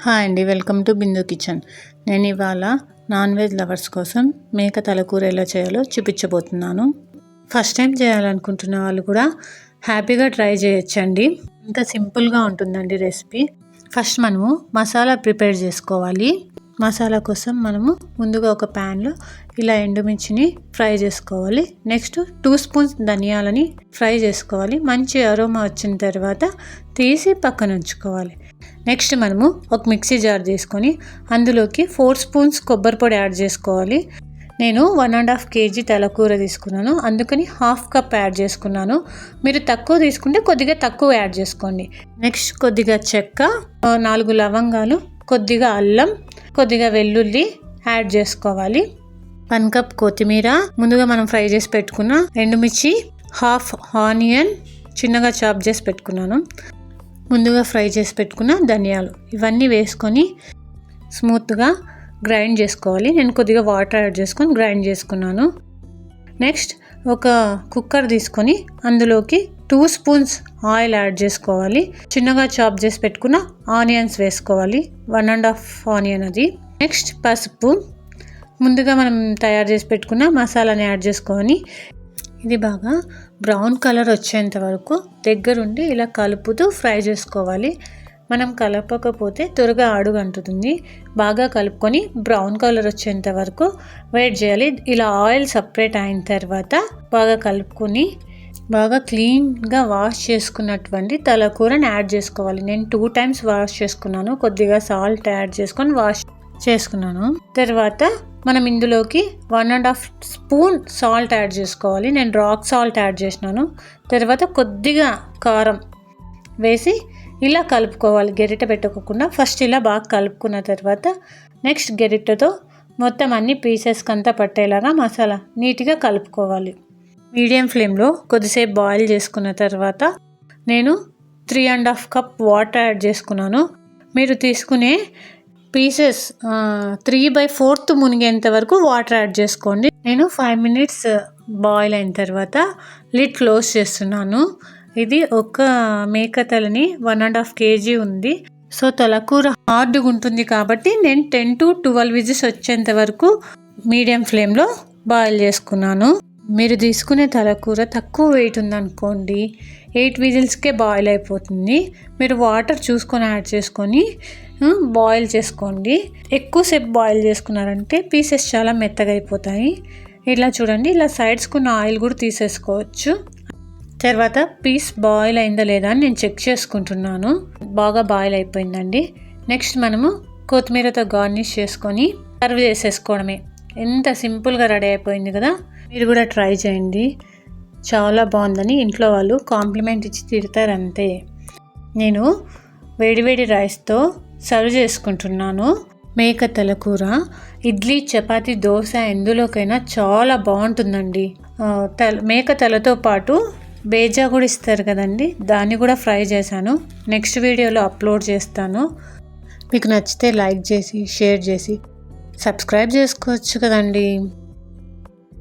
Hi అండి welcome to Bindu kitchen. నేను ఇవాళ నాన్ వెజ్ లవర్స్ కోసం మేక తలకూర ఎలా చేయాలో చూపించబోతున్నాను. ఫస్ట్ టైం చేయాలనుకుంటున్న వాళ్ళు కూడా హ్యాపీగా ట్రై చేయొచ్చండి. ఇంత సింపుల్గా ఉంటుందండి రెసిపీ. ఫస్ట్ మనము మసాలా ప్రిపేర్ చేసుకోవాలి. మసాలా కోసం మనము ముందుగా ఒక ప్యాన్లో ఇలా ఎండుమిర్చిని ఫ్రై చేసుకోవాలి. నెక్స్ట్ టూ స్పూన్స్ ధనియాలని ఫ్రై చేసుకోవాలి. మంచి అరోమా వచ్చిన తర్వాత తీసి పక్కన ఉంచుకోవాలి. నెక్స్ట్ మనము ఒక మిక్సీ జార్ తీసుకొని అందులోకి ఫోర్ స్పూన్స్ కొబ్బరి పొడి యాడ్ చేసుకోవాలి. నేను వన్ అండ్ హాఫ్ కేజీ తెల్లకూర తీసుకున్నాను. అందుకని హాఫ్ కప్ యాడ్ చేసుకున్నాను. మీరు తక్కువ తీసుకుంటే కొద్దిగా తక్కువ యాడ్ చేసుకోండి. నెక్స్ట్ కొద్దిగా చెక్క నాలుగు లవంగాలు కొద్దిగా అల్లం కొద్దిగా వెల్లుల్లి యాడ్ చేసుకోవాలి. వన్ కప్ కొత్తిమీర ముందుగా మనం ఫ్రై చేసి పెట్టుకున్న ఎండుమిర్చి హాఫ్ ఆనియన్ చిన్నగా చాప్ చేసి పెట్టుకున్నాను. ముందుగా ఫ్రై చేసి పెట్టుకున్న ధనియాలు ఇవన్నీ వేసుకొని స్మూత్గా గ్రైండ్ చేసుకోవాలి. నేను కొద్దిగా వాటర్ యాడ్ చేసుకొని గ్రైండ్ చేసుకున్నాను. నెక్స్ట్ ఒక కుక్కర్ తీసుకొని అందులోకి టూ స్పూన్స్ ఆయిల్ యాడ్ చేసుకోవాలి. చిన్నగా చాప్ చేసి పెట్టుకున్న ఆనియన్స్ వేసుకోవాలి. వన్ అండ్ హాఫ్ ఆనియన్ అది. నెక్స్ట్ పసుపు. ముందుగా మనం తయారు చేసి పెట్టుకున్న మసాలాని యాడ్ చేసుకొని ఇది బాగా బ్రౌన్ కలర్ వచ్చేంత వరకు దగ్గరుండి ఇలా కలుపుతూ ఫ్రై చేసుకోవాలి. మనం కలపకపోతే త్వరగా అడుగు అంటుతుంది. బాగా కలుపుకొని బ్రౌన్ కలర్ వచ్చేంత వరకు వెయిట్ చేయాలి. ఇలా ఆయిల్ సపరేట్ అయిన తర్వాత బాగా కలుపుకొని బాగా క్లీన్గా వాష్ చేసుకున్నటువంటి తలకూరని యాడ్ చేసుకోవాలి. నేను టూ టైమ్స్ వాష్ చేసుకున్నాను. కొద్దిగా సాల్ట్ యాడ్ చేసుకొని వాష్ చేసుకున్నాను. తర్వాత మనం ఇందులోకి one and half spoon salt add చేసుకోవాలి. నేను రాక్ సాల్ట్ యాడ్ చేసినాను. తర్వాత కొద్దిగా కారం వేసి ఇలా కలుపుకోవాలి. గెరిట పెట్టుకోకుండా ఫస్ట్ ఇలా బాగా కలుపుకున్న తర్వాత నెక్స్ట్ గెరిటతో మొత్తం అన్ని పీసెస్కి అంతా పట్టేలాగా మసాలా నీట్గా కలుపుకోవాలి. మీడియం ఫ్లేమ్లో కొద్దిసేపు బాయిల్ చేసుకున్న తర్వాత నేను three and half cup water add చేసుకున్నాను. మీరు తీసుకునే పీసెస్ త్రీ బై ఫోర్త్ మునిగేంత వరకు వాటర్ యాడ్ చేసుకోండి. నేను ఫైవ్ మినిట్స్ బాయిల్ అయిన తర్వాత లిడ్ క్లోజ్ చేస్తున్నాను. ఇది ఒక మేక తలని వన్ అండ్ హాఫ్ కేజీ ఉంది. సో తలకూర హార్డ్గా ఉంటుంది కాబట్టి నేను టెన్ టు ట్వెల్వ్ విజిస్ వచ్చేంత వరకు మీడియం ఫ్లేమ్లో బాయిల్ చేసుకున్నాను. మీరు తీసుకునే తలకూర తక్కువ వెయిట్ ఉందనుకోండి ఎయిట్ విజిల్స్కే బాయిల్ అయిపోతుంది. మీరు వాటర్ చూసుకొని యాడ్ చేసుకొని బాయిల్ చేసుకోండి. ఎక్కువసేపు బాయిల్ చేసుకున్నారంటే పీసెస్ చాలా మెత్తగా అయిపోతాయి. ఇలా చూడండి ఇలా సైడ్స్కున్న ఆయిల్ కూడా తీసేసుకోవచ్చు. తర్వాత పీస్ బాయిల్ అయిందా లేదా అని నేను చెక్ చేసుకుంటున్నాను. బాగా బాయిల్ అయిపోయిందండి. నెక్స్ట్ మనము కొత్తిమీరతో గార్నిష్ చేసుకొని సర్వ్ చేసేసుకోవడమే. ఎంత సింపుల్గా రెడీ అయిపోయింది కదా. మీరు కూడా ట్రై చేయండి. చాలా బాగుందని ఇంట్లో వాళ్ళు కాంప్లిమెంట్ ఇచ్చి తిడతారు అంతే నేను వేడివేడి రైస్తో సర్వ్ చేసుకుంటున్నాను. మేక తలకూర ఇడ్లీ చపాతి దోశ ఎందులోకైనా చాలా బాగుంటుందండి. తల మేక తలతో పాటు బేజా కూడా ఇస్తారు కదండి దాన్ని కూడా ఫ్రై చేశాను. నెక్స్ట్ వీడియోలో అప్లోడ్ చేస్తాను. మీకు నచ్చితే లైక్ చేసి షేర్ చేసి సబ్స్క్రైబ్ చేసుకోవచ్చు కదండీ.